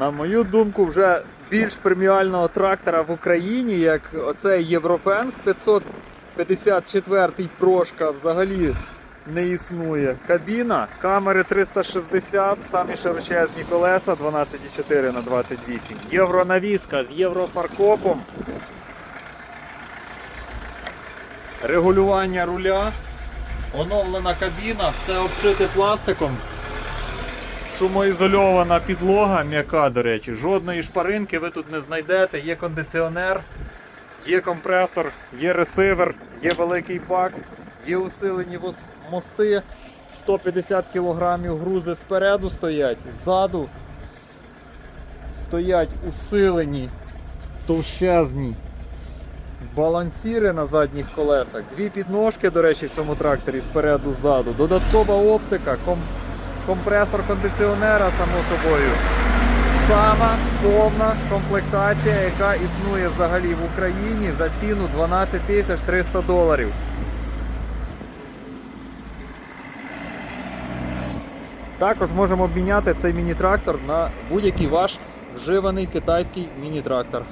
на мою думку, вже більш преміального трактора в Україні, як оцей Єврофенг 554 прошка взагалі не існує. Кабіна, камери 360, самі широчезні колеса 12,4 на 28. Євронавіска з єврофаркопом. Регулювання руля. Оновлена кабіна, все обшите пластиком. Шумоізольована підлога, м'яка, до речі, жодної шпаринки ви тут не знайдете. Є кондиціонер, є компресор, є ресивер, є великий бак, є усилені мости. 150 кг грузи спереду стоять, ззаду стоять усилені, товщезні балансіри на задніх колесах. Дві підножки, до речі, в цьому тракторі спереду ззаду. Додаткова оптика, ком- компресор кондиціонера, само собою. Сама повна комплектація, яка існує взагалі в Україні за ціну 12 тисяч 300 доларів. Також можемо обміняти цей міні-трактор на будь-який ваш вживаний китайський міні-трактор.